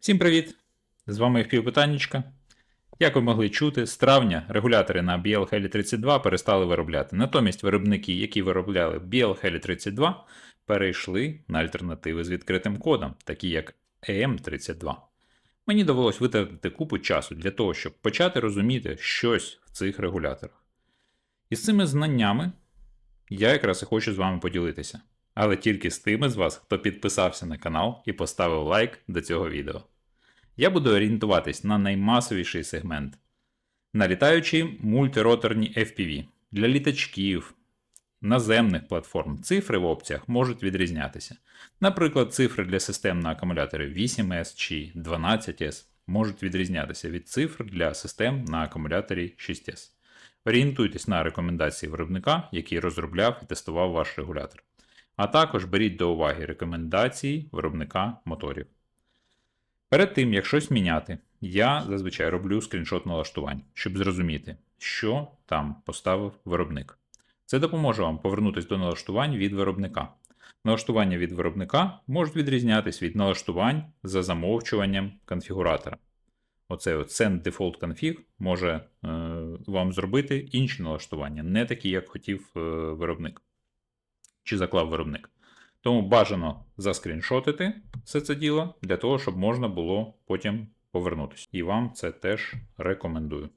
Всім привіт! З вами Впівпитаннячка. Як ви могли чути, з травня регулятори на BL Heli 32 перестали виробляти. Натомість виробники, які виробляли BL Heli 32, перейшли на альтернативи з відкритим кодом, такі як AM32. Мені довелось витратити купу часу для того, щоб почати розуміти щось в цих регуляторах. І з цими знаннями я якраз і хочу з вами поділитися. Але тільки з тими з вас, хто підписався на канал і поставив лайк до цього відео. Я буду орієнтуватись на наймасовіший сегмент. На літаючі мультироторні FPV для літачків, наземних платформ цифри в опціях можуть відрізнятися. Наприклад, цифри для систем на акумуляторі 8S чи 12S можуть відрізнятися від цифр для систем на акумуляторі 6S. Орієнтуйтесь на рекомендації виробника, який розробляв і тестував ваш регулятор. А також беріть до уваги рекомендації виробника моторів. Перед тим, як щось міняти, я зазвичай роблю скріншот налаштувань, щоб зрозуміти, що там поставив виробник. Це допоможе вам повернутися до налаштувань від виробника. Налаштування від виробника можуть відрізнятися від налаштувань за замовчуванням конфігуратора. Оцей от Send Default Config може е, вам зробити інші налаштування, не такі, як хотів е, виробник чи заклав виробник. Тому бажано заскріншотити все це діло для того, щоб можна було потім повернутися. І вам це теж рекомендую.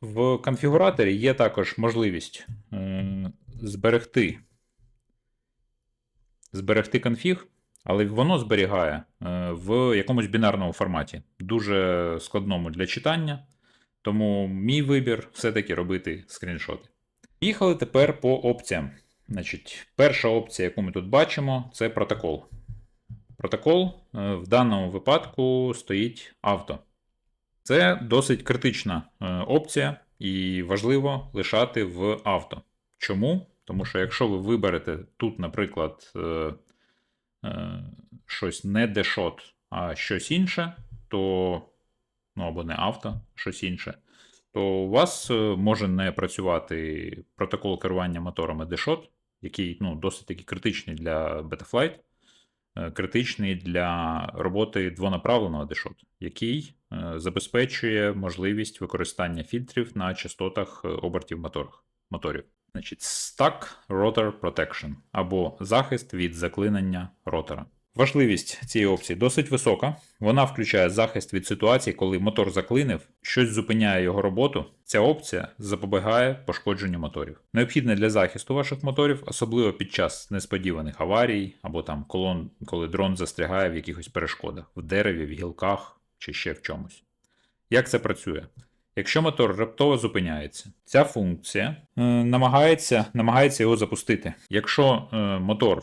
В конфігураторі є також можливість е, зберегти, зберегти конфіг, але воно зберігає е, в якомусь бінарному форматі, дуже складному для читання. Тому мій вибір все-таки робити скріншоти. Їхали тепер по опціям. Значить, Перша опція, яку ми тут бачимо, це протокол. Протокол е, в даному випадку стоїть авто. Це досить критична е, опція, і важливо лишати в авто. Чому? Тому що якщо ви виберете тут, наприклад, е, щось не дешот, а щось інше, то ну або не авто, щось інше, то у вас може не працювати протокол керування моторами дешот, який ну, досить таки критичний для Betaflight, е, критичний для роботи двонаправленого дешот, який е, забезпечує можливість використання фільтрів на частотах е, обертів моторах, моторів. Значить, Stack Rotor Protection або захист від заклинення ротора. Важливість цієї опції досить висока. Вона включає захист від ситуації, коли мотор заклинив, щось зупиняє його роботу. Ця опція запобігає пошкодженню моторів. Необхідне для захисту ваших моторів, особливо під час несподіваних аварій або там колон, коли дрон застрягає в якихось перешкодах, в дереві, в гілках чи ще в чомусь. Як це працює? Якщо мотор раптово зупиняється, ця функція е, намагається намагається його запустити. Якщо е, мотор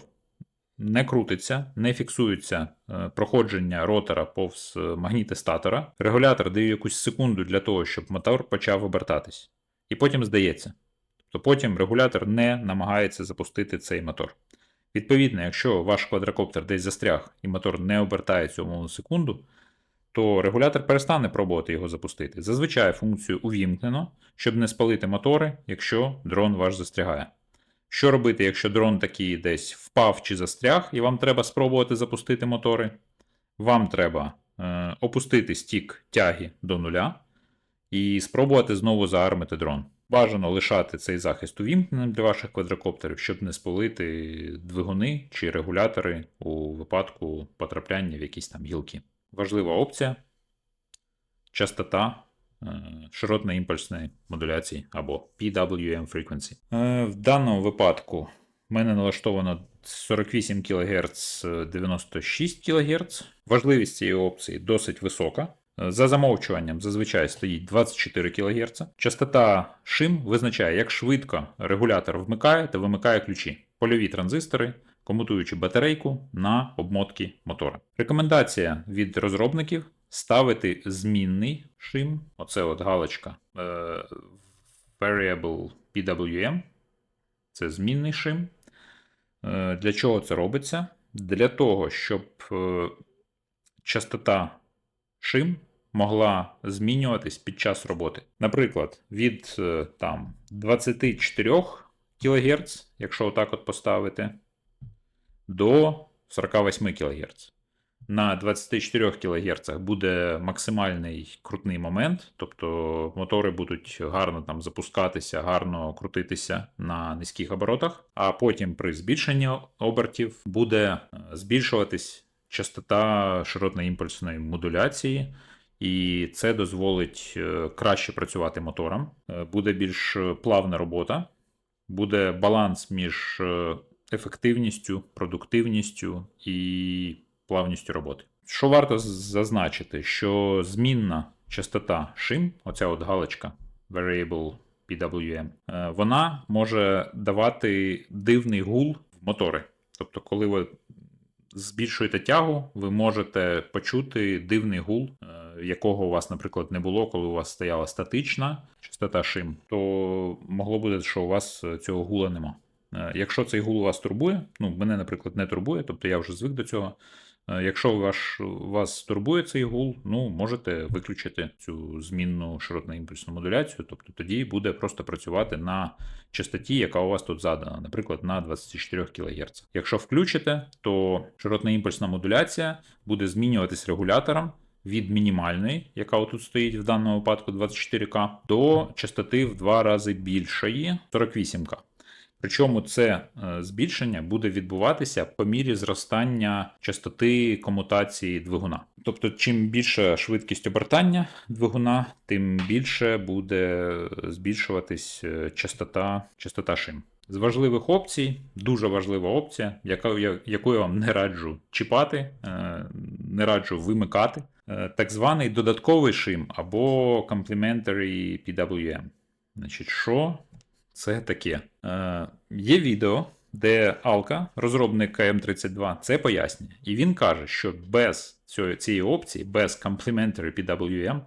не крутиться, не фіксується е, проходження ротора повз е, магніти статора. Регулятор дає якусь секунду для того, щоб мотор почав обертатись. І потім здається. Тобто потім регулятор не намагається запустити цей мотор. Відповідно, якщо ваш квадрокоптер десь застряг і мотор не обертається умовну секунду, то регулятор перестане пробувати його запустити. Зазвичай функцію увімкнено, щоб не спалити мотори, якщо дрон ваш застрягає. Що робити, якщо дрон такий десь впав чи застряг, і вам треба спробувати запустити мотори? Вам треба е, опустити стік тяги до нуля і спробувати знову заармити дрон. Бажано лишати цей захист увімкненим для ваших квадрокоптерів, щоб не спалити двигуни чи регулятори у випадку потрапляння в якісь там гілки. Важлива опція частота Е, широтно-імпульсної модуляції або PWM Frequency. Е, в даному випадку в мене налаштовано 48 кГц 96 кГц. Важливість цієї опції досить висока. Е, за замовчуванням зазвичай стоїть 24 кГц. Частота шим визначає, як швидко регулятор вмикає та вимикає ключі, польові транзистори, комутуючи батарейку на обмотки мотора. Рекомендація від розробників ставити змінний шим, оце от галочка е, Variable PWM. Це змінний шим. Е, Для чого це робиться? Для того, щоб е, частота шим могла змінюватись під час роботи. Наприклад, від там, 24 кГц, якщо отак от поставити, до 48 кГц. На 24 кГц буде максимальний крутний момент, тобто мотори будуть гарно там запускатися, гарно крутитися на низьких оборотах, а потім при збільшенні обертів буде е, збільшуватись частота широтно-імпульсної модуляції. І це дозволить е, краще працювати моторам, е, буде більш плавна робота, буде баланс між ефективністю, продуктивністю і плавністю роботи. Що варто зазначити, що змінна частота шим, оця от галочка Variable PWM, е, вона може давати дивний гул в мотори. Тобто, коли ви збільшуєте тягу, ви можете почути дивний гул, е, якого у вас, наприклад, не було, коли у вас стояла статична частота шим, то могло бути, що у вас е, цього гула нема. Якщо цей гул вас турбує, ну мене, наприклад, не турбує, тобто я вже звик до цього. Е, Якщо ваш, вас турбує цей гул, ну можете виключити цю змінну широтно-імпульсну модуляцію, тобто тоді буде просто працювати на частоті, яка у вас тут задана, наприклад, на 24 кГц. Якщо включите, то широтно-імпульсна модуляція буде змінюватись регулятором від мінімальної, яка отут стоїть в даному випадку 24К, до частоти в два рази більшої 48К. Причому це е, збільшення буде відбуватися по мірі зростання частоти комутації двигуна. Тобто, чим більша швидкість обертання двигуна, тим більше буде збільшуватись е, частота, частота шим. З важливих опцій, дуже важлива опція, яку я вам не раджу чіпати, е, не раджу вимикати. Так званий додатковий шим або Complementary PWM. Значить, що це таке? Е, є відео, де Алка, розробник KM32, це пояснює. І він каже, що без цієї опції, без Complementary PWM,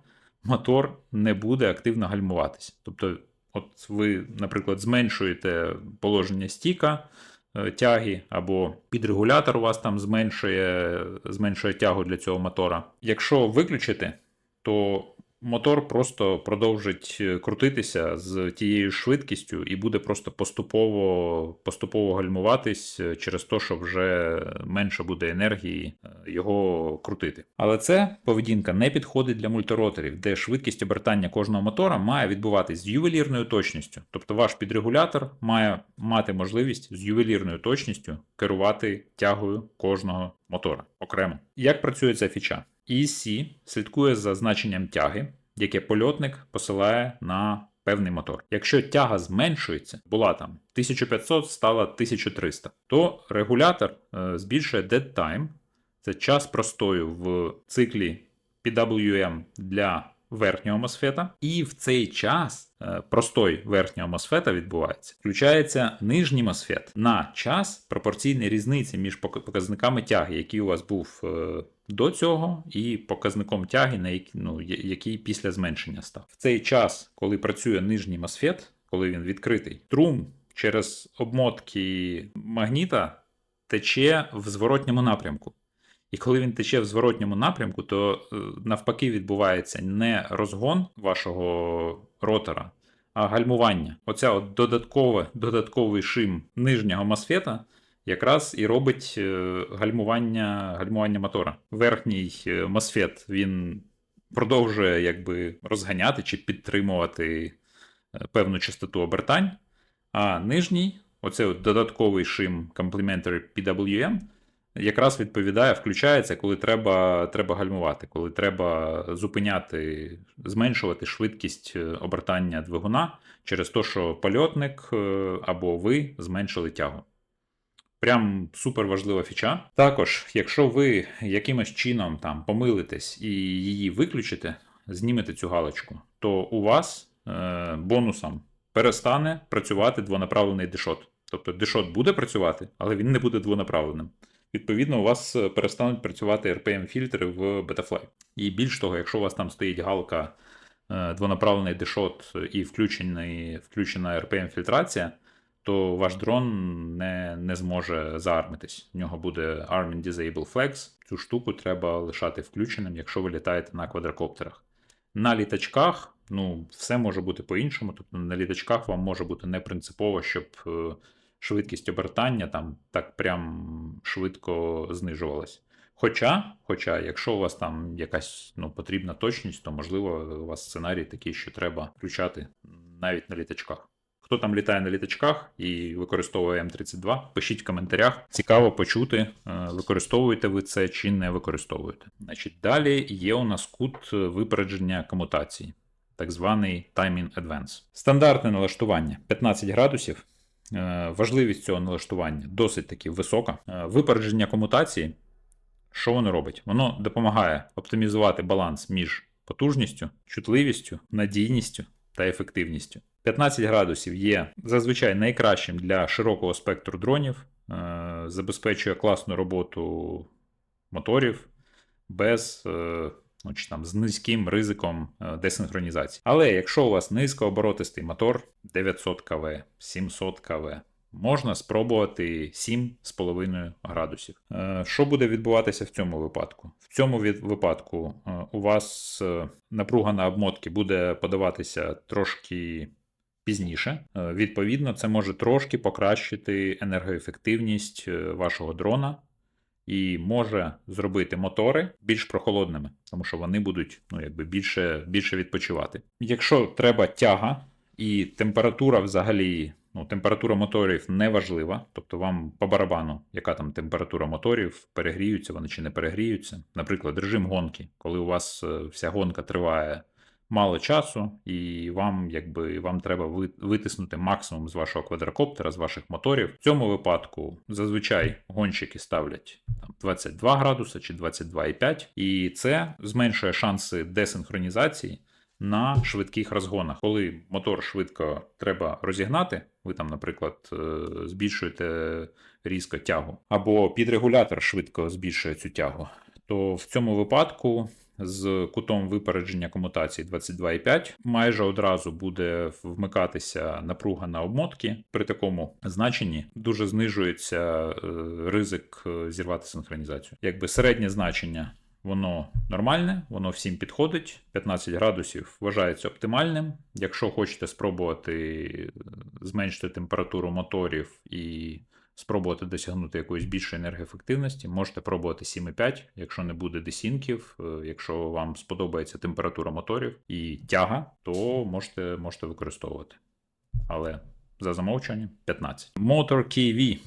мотор не буде активно гальмуватися. Тобто, от ви, наприклад, зменшуєте положення стіка. е, Тяги або підрегулятор у вас там зменшує, зменшує тягу для цього мотора. Якщо виключити, то мотор просто продовжить е, крутитися з тією швидкістю і буде просто поступово, поступово гальмуватись е, через те, що вже менше буде енергії е, його крутити. Але це поведінка не підходить для мультироторів, де швидкість обертання кожного мотора має відбуватись з ювелірною точністю. Тобто ваш підрегулятор має мати можливість з ювелірною точністю керувати тягою кожного мотора окремо. Як працює ця фіча? ESC слідкує за значенням тяги, яке польотник посилає на певний мотор. Якщо тяга зменшується, була там 1500, стала 1300, то регулятор е, збільшує dead time, це час простою в циклі PWM для верхнього мосфета, і в цей час е, простой верхнього мосфета відбувається. Включається нижній мосфет на час пропорційний різниці між показниками тяги, який у вас був е, до цього, і показником тяги, на який, ну, який після зменшення став. В цей час, коли працює нижній мосфет, коли він відкритий, струм через обмотки магніта тече в зворотньому напрямку. І коли він тече в зворотньому напрямку, то е, навпаки відбувається не розгон вашого ротора, а гальмування. Оця от додаткове, додатковий шим нижнього мосфета якраз і робить е, гальмування, гальмування мотора. Верхній е, мосфет він продовжує якби розганяти чи підтримувати е, певну частоту обертань, а нижній, оцей от додатковий шим Complementary PWM, якраз відповідає, включається, коли треба, треба гальмувати, коли треба зупиняти, зменшувати швидкість обертання двигуна через те, що польотник або ви зменшили тягу. Прям супер важлива фіча. Також, якщо ви якимось чином там помилитесь і її виключите, знімете цю галочку, то у вас е, бонусом перестане працювати двонаправлений дешот. Тобто дешот буде працювати, але він не буде двонаправленим. Відповідно, у вас е, перестануть працювати RPM-фільтри в Betafly. І більш того, якщо у вас там стоїть галка е, двонаправлений дешот і включений, включена RPM-фільтрація, то ваш дрон не, не зможе заармитись. В нього буде Arming Disable Flex. Цю штуку треба лишати включеним, якщо ви літаєте на квадрокоптерах. На літачках, ну, все може бути по-іншому. Тобто на літачках вам може бути не принципово, щоб е, швидкість обертання там так прям швидко знижувалась. Хоча, хоча, якщо у вас там якась ну, потрібна точність, то можливо у вас сценарій такий, що треба включати навіть на літачках. Хто там літає на літачках і використовує М32, пишіть в коментарях. Цікаво почути, е, використовуєте ви це чи не використовуєте. Значить, далі є у нас кут випередження комутації, так званий Timing Advance. Стандартне налаштування 15 градусів. Е, Важливість цього налаштування досить таки висока. Е, Випередження комутації. Що воно робить? Воно допомагає оптимізувати баланс між потужністю, чутливістю, надійністю та ефективністю. 15 градусів є зазвичай найкращим для широкого спектру дронів, е, забезпечує класну роботу моторів без е, ну, чи там, з низьким ризиком е, десинхронізації. Але якщо у вас низькооборотистий мотор 900 КВ, 700 КВ, можна спробувати 7,5 градусів. Е, Що буде відбуватися в цьому випадку? В цьому випадку е, у вас е, напруга на обмотки буде подаватися трошки пізніше. Відповідно, це може трошки покращити енергоефективність вашого дрона і може зробити мотори більш прохолодними, тому що вони будуть ну, якби більше, більше відпочивати. Якщо треба тяга і температура взагалі, ну, температура моторів не важлива, тобто вам по барабану, яка там температура моторів, перегріються вони чи не перегріються. Наприклад, режим гонки, коли у вас е, вся гонка триває мало часу, і вам якби вам треба витиснути максимум з вашого квадрокоптера, з ваших моторів. В цьому випадку зазвичай гонщики ставлять там 22 градуса чи 22,5, і це зменшує шанси десинхронізації. На швидких розгонах, коли мотор швидко треба розігнати, ви там, наприклад, е, збільшуєте різко тягу, або підрегулятор швидко збільшує цю тягу, то в цьому випадку з кутом випередження комутації 22,5 майже одразу буде вмикатися напруга на обмотки. При такому значенні дуже знижується е, ризик е, зірвати синхронізацію. Якби середнє значення. Воно нормальне, воно всім підходить. 15 градусів вважається оптимальним. Якщо хочете спробувати е, зменшити температуру моторів і спробувати досягнути якоїсь більшої енергоефективності, можете пробувати 7,5, якщо не буде десінків, е, якщо вам сподобається температура моторів і тяга, то можете, можете використовувати. Але за замовчуванням 15. Motor KV.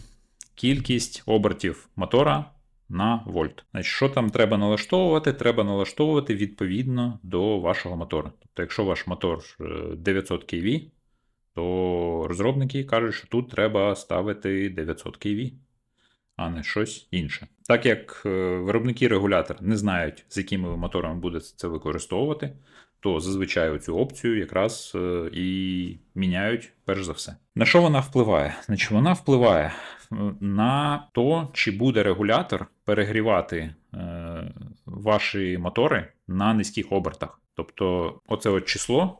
Кількість обертів мотора на вольт. Значить, що там треба налаштовувати? Треба налаштовувати відповідно до вашого мотора. Тобто, якщо ваш мотор е, 900 кV, то розробники кажуть, що тут треба ставити 900 kV, а не щось інше. Так як е, виробники регулятор не знають, з якими ви моторами будете це використовувати, то зазвичай цю опцію якраз е, і міняють перш за все. На що вона впливає? Значить, вона впливає е, на то, чи буде регулятор перегрівати е, ваші мотори на низьких обертах. Тобто, оце от число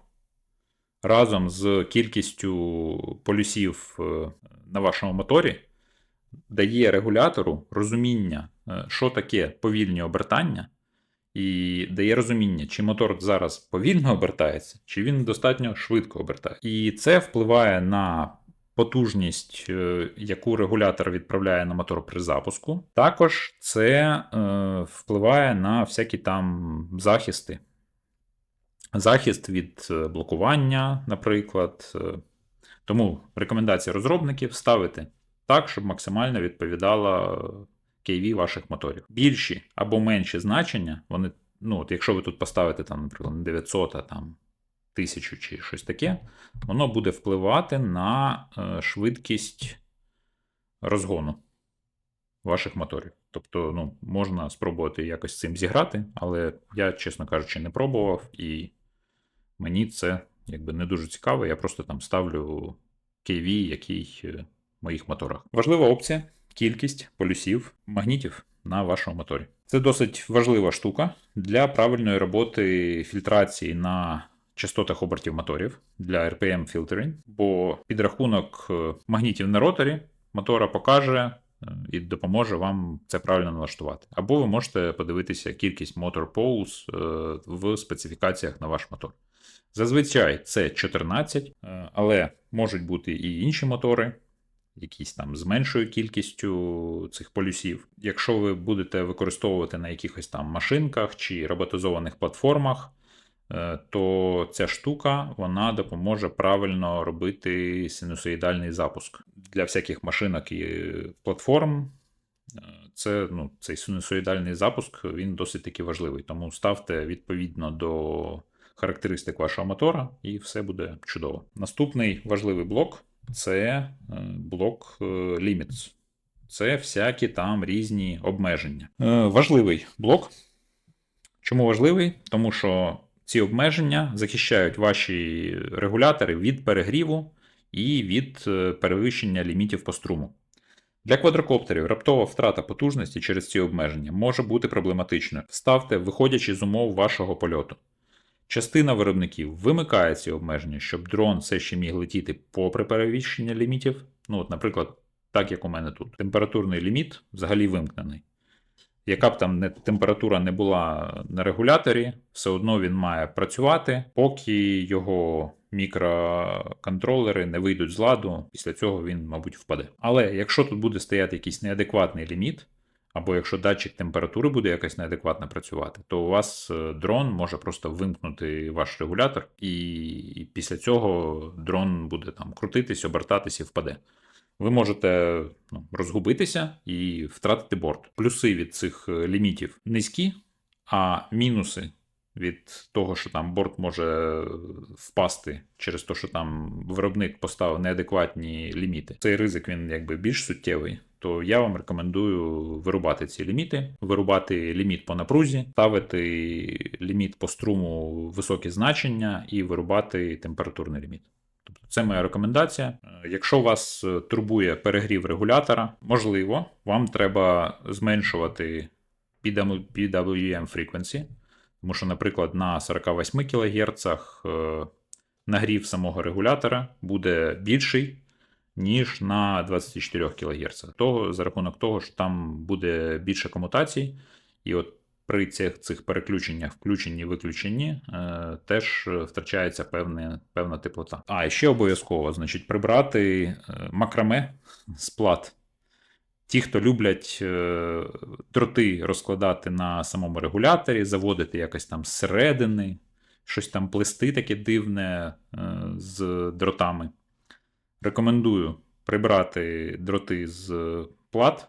разом з кількістю полюсів е, на вашому моторі дає регулятору розуміння, е, що таке повільні обертання, і дає розуміння, чи мотор зараз повільно обертається, чи він достатньо швидко обертається. І це впливає на потужність, е, яку регулятор відправляє на мотор при запуску. Також це е, впливає на всякі там захисти. Захист від е, блокування, наприклад. Тому рекомендація розробників ставити так, щоб максимально відповідала KV ваших моторів. Більші або менші значення, вони, ну, от якщо ви тут поставите, там, наприклад, не 900, а там 1000 чи щось таке, воно буде впливати на е, швидкість розгону ваших моторів. Тобто, ну, можна спробувати якось цим зіграти, але я, чесно кажучи, не пробував, і мені це якби не дуже цікаво. Я просто там ставлю KV, який е, в моїх моторах. Важлива опція кількість полюсів магнітів на вашому моторі. Це досить важлива штука для правильної роботи фільтрації на частотах обертів моторів для RPM filtering, бо підрахунок е, магнітів на роторі мотора покаже е, і допоможе вам це правильно налаштувати. Або ви можете подивитися кількість motor poles е, в специфікаціях на ваш мотор. Зазвичай це 14, е, але можуть бути і інші мотори. якісь там з меншою кількістю цих полюсів. Якщо ви будете використовувати на якихось там машинках чи роботизованих платформах, то ця штука вона допоможе правильно робити синусоїдальний запуск. Для всяких машинок і платформ е, це, ну, цей синусоїдальний запуск він досить таки важливий. Тому ставте відповідно до характеристик вашого мотора, і все буде чудово. Наступний важливий блок це е, блок е, Limits. Це всякі там різні обмеження. Е, Важливий блок. Чому важливий? Тому що ці обмеження захищають ваші регулятори від перегріву і від е, перевищення лімітів по струму. Для квадрокоптерів раптова втрата потужності через ці обмеження може бути проблематичною. Ставте, виходячи з умов вашого польоту. Частина виробників вимикає ці обмеження, щоб дрон все ще міг летіти попри перевищення лімітів. Ну, от, наприклад, так як у мене тут. Температурний ліміт взагалі вимкнений. Яка б там не, температура не була на регуляторі, все одно він має працювати, поки його мікроконтролери не вийдуть з ладу. Після цього він, мабуть, впаде. Але якщо тут буде стояти якийсь неадекватний ліміт, або якщо датчик температури буде якось неадекватно працювати, то у вас е, дрон може просто вимкнути ваш регулятор, і після цього дрон буде там крутитись, обертатись і впаде. Ви можете ну, розгубитися і втратити борт. Плюси від цих е, лімітів низькі, а мінуси від того, що там борт може впасти через те, що там виробник поставив неадекватні ліміти. Цей ризик він якби більш суттєвий. То я вам рекомендую вирубати ці ліміти, вирубати ліміт по напрузі, ставити ліміт по струму високі значення і вирубати температурний ліміт. Це моя рекомендація. Е, Якщо вас е, турбує перегрів регулятора, можливо, вам треба зменшувати PWM frequency, тому що, наприклад, на 48 кГц е, нагрів самого регулятора буде більший, ніж на 24 кГц. Того, за рахунок того, що там буде більше комутацій, і от при цих, цих переключеннях, включенні виключенні, е, теж втрачається певне, певна теплота. А ще обов'язково, значить, прибрати е, макраме з плат. Ті, хто люблять е, дроти розкладати на самому регуляторі, заводити якось там зсередини, щось там плести таке дивне е, з дротами. Рекомендую прибрати дроти з плат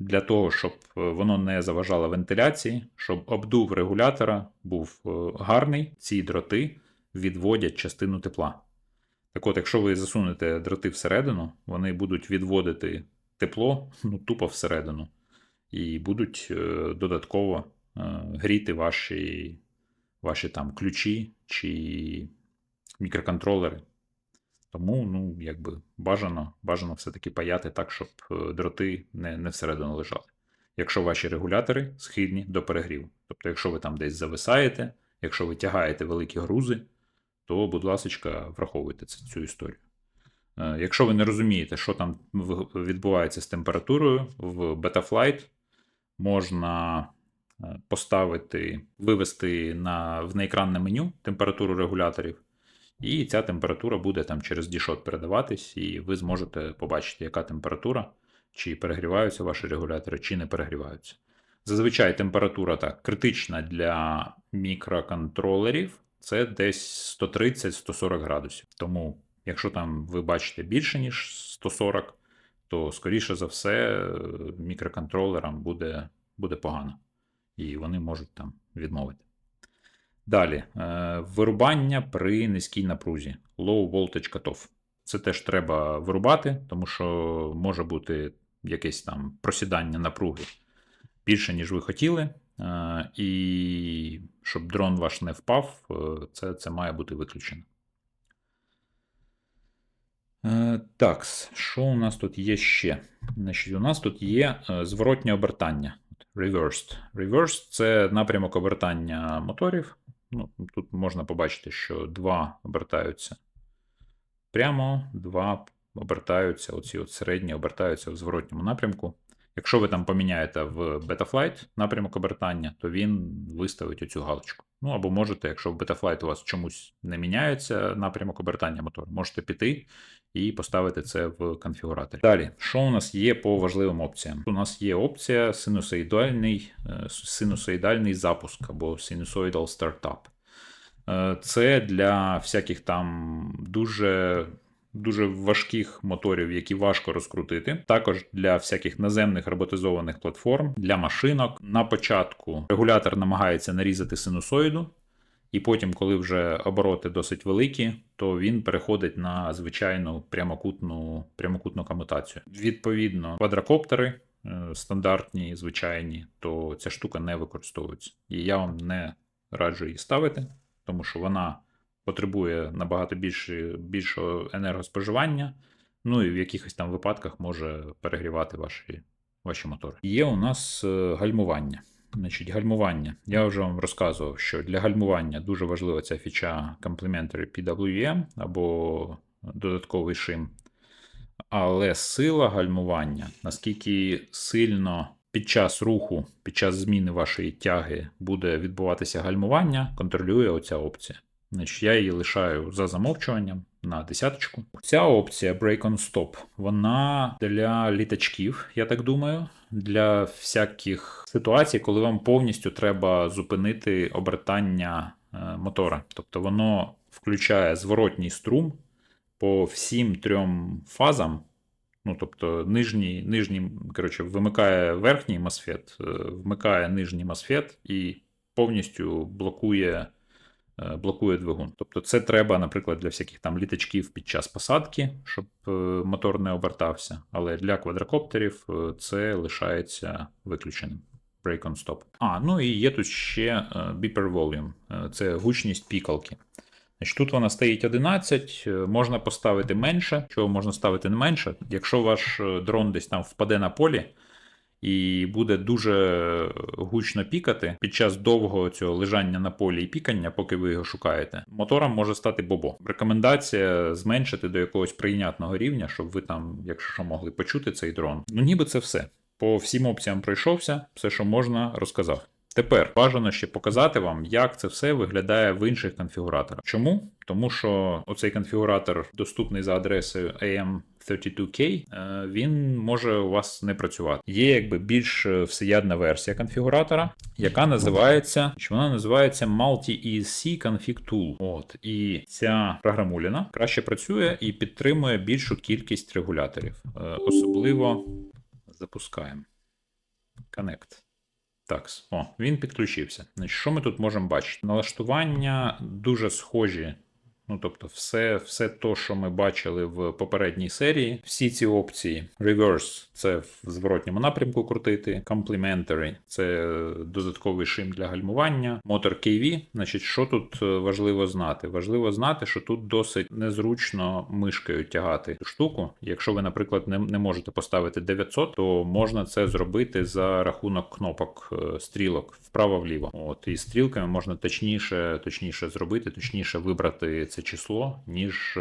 для того, щоб е, воно не заважало вентиляції, щоб обдув регулятора був е, гарний, ці дроти відводять частину тепла. Так от, якщо ви засунете дроти всередину, вони будуть відводити тепло ну, тупо всередину, і будуть е, додатково гріти ваші, ваші там ключі чи мікроконтролери. Тому, ну, якби бажано, бажано все-таки паяти так, щоб е, дроти не, не всередину лежали. Якщо ваші регулятори схильні до перегріву. Тобто, якщо ви там десь зависаєте, якщо ви тягаєте великі грузи, то, будь ласка, враховуйте цю історію. Е, Якщо ви не розумієте, що там відбувається з температурою, в Betaflight можна е, поставити, вивести на, в неекранне меню температуру регуляторів, і ця температура буде там через дішот передаватись, і ви зможете побачити, яка температура, чи перегріваються ваші регулятори, чи не перегріваються. Зазвичай температура так критична для мікроконтролерів це десь 130-140 градусів. Тому, якщо там ви бачите більше, ніж 140, то скоріше за все мікроконтролерам буде, буде погано. І вони можуть там відмовити. Далі, е, вирубання при низькій напрузі. Low voltage cutoff. Це теж треба вирубати, тому що може бути якесь там просідання напруги більше, ніж ви хотіли. Е, І щоб дрон ваш не впав, е, це, це має бути виключено. Так, що у нас тут є ще? Значить, у нас тут є зворотнє обертання. Reversed. Reversed – це напрямок обертання моторів. Ну, тут можна побачити, що два обертаються прямо, два обертаються, оці от середні обертаються в зворотньому напрямку. Якщо ви там поміняєте в Betaflight напрямок обертання, то він виставить оцю галочку. Ну або можете, якщо в Betaflight у вас чомусь не міняється напрямок обертання мотору, можете піти і поставити це в конфігураторі. Далі, що у нас є по важливим опціям? У нас є опція синусоїдальний, е, синусоїдальний запуск або sinusoidal startup. Е, Це для всяких там дуже. Дуже важких моторів, які важко розкрутити. Також для всяких наземних роботизованих платформ, для машинок. На початку регулятор намагається нарізати синусоїду, і потім, коли вже обороти досить великі, то він переходить на звичайну прямокутну прямокутну комутацію. Відповідно, квадрокоптери е, стандартні, звичайні, то ця штука не використовується. І я вам не раджу її ставити, тому що вона потребує набагато більше, більшого енергоспоживання. Ну і в якихось там випадках може перегрівати ваші, ваші мотори. Є у нас е, гальмування. Значить, гальмування. Я вже вам розказував, що для гальмування дуже важлива ця фіча Complementary PWM або додатковий шим. Але сила гальмування, наскільки сильно під час руху, під час зміни вашої тяги буде відбуватися гальмування, контролює оця опція. Значить, я її лишаю за замовчуванням на десяточку. Ця опція Break on Stop, вона для літачків, я так думаю, для всяких ситуацій, коли вам повністю треба зупинити обертання е, мотора. Тобто воно включає зворотній струм по всім трьом фазам. Ну, тобто, нижній, нижній, коротше, вимикає верхній мосфет, вмикає нижній мосфет і повністю блокує блокує двигун. Тобто, це треба, наприклад, для всяких там літачків під час посадки, щоб е, мотор не обертався. Але для квадрокоптерів е, це лишається виключеним. Break on stop. А, ну і є тут ще е, beeper volume, Е, це гучність пікалки. Значить, Тут вона стоїть 11, е, можна поставити менше. Чого можна ставити не менше? Якщо ваш е, дрон десь там впаде на полі і буде дуже гучно пікати під час довгого цього лежання на полі і пікання, поки ви його шукаєте, мотором може стати бобо. Рекомендація зменшити до якогось прийнятного рівня, щоб ви там, якщо що, могли почути цей дрон. Ну ніби це все. По всім опціям пройшовся, все, що можна, розказав. Тепер бажано ще показати вам, як це все виглядає в інших конфігураторах. Чому? Тому що оцей конфігуратор доступний за адресою AM32K, е, він може у вас не працювати. Є якби більш е, всеядна версія конфігуратора, яка називається, чи вона називається Multi-ESC Config Tool. От і ця програмуліна краще працює і підтримує більшу кількість регуляторів. Е, Особливо запускаємо. Connect. Так, о, він підключився. Значить, що ми тут можемо бачити? Налаштування дуже схожі. Ну, тобто, все, все то, що ми бачили в попередній серії, всі ці опції. Reverse це в зворотньому напрямку крутити. Complementary це додатковий шим для гальмування. Motor KV. Значить, що тут е, важливо знати? Важливо знати, що тут досить незручно мишкою тягати штуку. Якщо ви, наприклад, не, не можете поставити 900, то можна це зробити за рахунок кнопок е, стрілок вправо-вліво. От і стрілками можна точніше, точніше зробити, точніше вибрати це число, ніж е,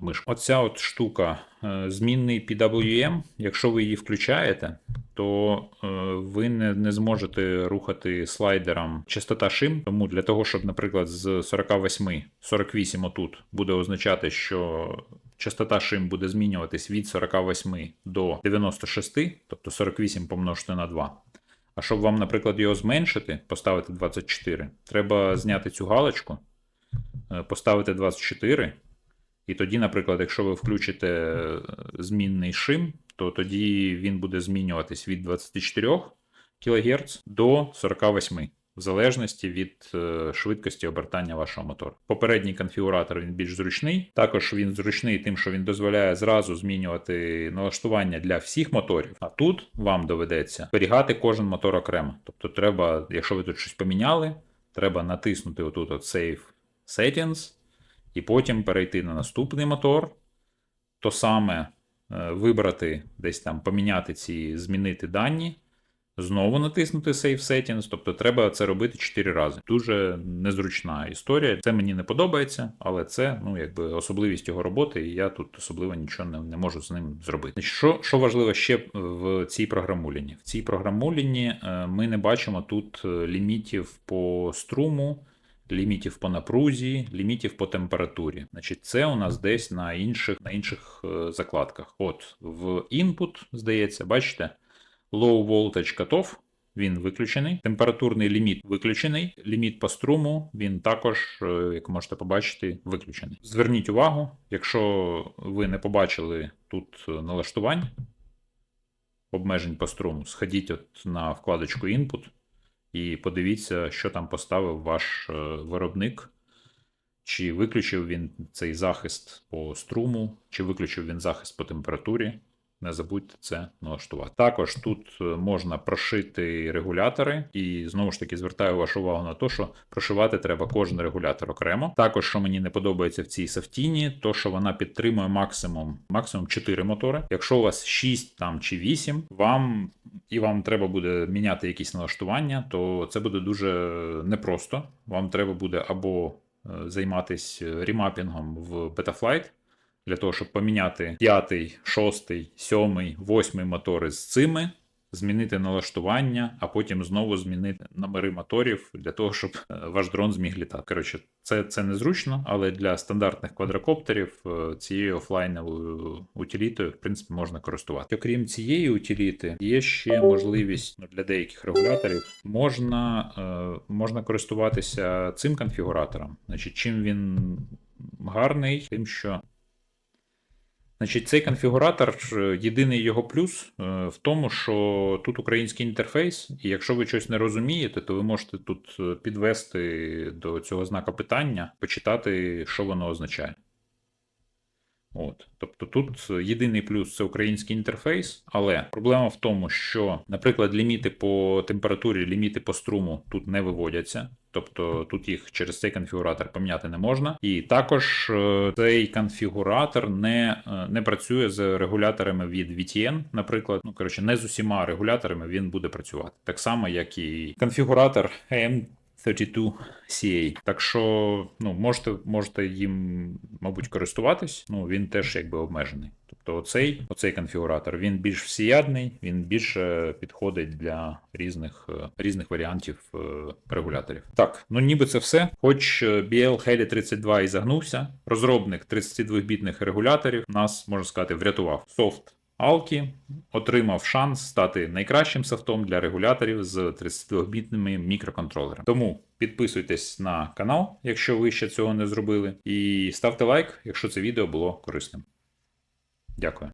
мишка. Оця от штука, е, змінний PWM, якщо ви її включаєте, то е, ви не, не зможете рухати слайдером частота шим. Тому для того, щоб, наприклад, з 48, 48 отут буде означати, що частота шим буде змінюватись від 48 до 96, тобто 48 помножити на 2. А щоб вам, наприклад, його зменшити, поставити 24, треба зняти цю галочку, поставити 24. І тоді, наприклад, якщо ви включите е, змінний шим, то тоді він буде змінюватись від 24 кГц до 48, в залежності від е, швидкості обертання вашого мотору. Попередній конфігуратор він більш зручний. Також він зручний тим, що він дозволяє зразу змінювати налаштування для всіх моторів. А тут вам доведеться зберігати кожен мотор окремо. Тобто, треба, якщо ви тут щось поміняли, треба натиснути отут от Save Settings, і потім перейти на наступний мотор. То саме е, вибрати десь там, поміняти ці, змінити дані, знову натиснути Save Settings, тобто треба це робити 4 рази. Дуже незручна історія. Це мені не подобається, але це ну, якби особливість його роботи, і я тут особливо нічого не, не можу з ним зробити. Що, що важливо ще в цій програмуліні? В цій програмуліні е, ми не бачимо тут е, лімітів по струму. Лімітів по напрузі, лімітів по температурі. Значить, це у нас десь на інших, на інших е, закладках. От в input, здається, бачите, low voltage cutoff, він виключений. Температурний ліміт виключений. Ліміт по струму він також, е, як можете побачити, виключений. Зверніть увагу, якщо ви не побачили тут е, налаштувань обмежень по струму, сходіть от на вкладочку Input і подивіться, що там поставив ваш е, виробник. Чи виключив він цей захист по струму, чи виключив він захист по температурі. Не забудьте це налаштувати. Також тут е, можна прошити регулятори, і знову ж таки звертаю вашу увагу на те, що прошивати треба кожен регулятор окремо. Також, що мені не подобається в цій Сафтіні, то що вона підтримує максимум максимум 4 мотори. Якщо у вас 6 там чи 8, вам і вам треба буде міняти якісь налаштування, то це буде дуже непросто. Вам треба буде або е, займатися ремапінгом в Betaflight, для того, щоб поміняти п'ятий, шостий, сьомий, восьмий мотори з цими, змінити налаштування, а потім знову змінити номери моторів для того, щоб е, ваш дрон зміг літати. Коротше, це, це незручно, але для стандартних квадрокоптерів е, цією офлайновою утилітою, в принципі, можна користувати. Окрім цієї утиліти, є ще можливість ну, для деяких регуляторів, можна, е, можна користуватися цим конфігуратором. Значить, чим він гарний, тим, що Значить, цей конфігуратор, е, єдиний його плюс е, в тому, що тут український інтерфейс, і якщо ви щось не розумієте, то ви можете тут е, підвести до цього знака питання, почитати, що воно означає. От. Тобто тут єдиний плюс це український інтерфейс, але проблема в тому, що, наприклад, ліміти по температурі, ліміти по струму тут не виводяться. Тобто тут їх через цей конфігуратор поміняти не можна. І також е, цей конфігуратор не, е, не працює з регуляторами від VTN, наприклад. Ну, коротше, не з усіма регуляторами він буде працювати. Так само, як і конфігуратор AM 32CA. Так що ну, можете, можете їм, мабуть, користуватись. Ну, він теж якби обмежений. Тобто оцей, оцей конфігуратор він більш всіядний, він більше підходить для різних, е, різних варіантів е, регуляторів. Так, ну ніби це все. Хоч е, BL Heli 32 і загнувся, розробник 32-бітних регуляторів нас, можна сказати, врятував. Софт Alki отримав шанс стати найкращим софтом для регуляторів з 32-бітними мікроконтролерами. Тому підписуйтесь на канал, якщо ви ще цього не зробили, і ставте лайк, якщо це відео було корисним. Дякую.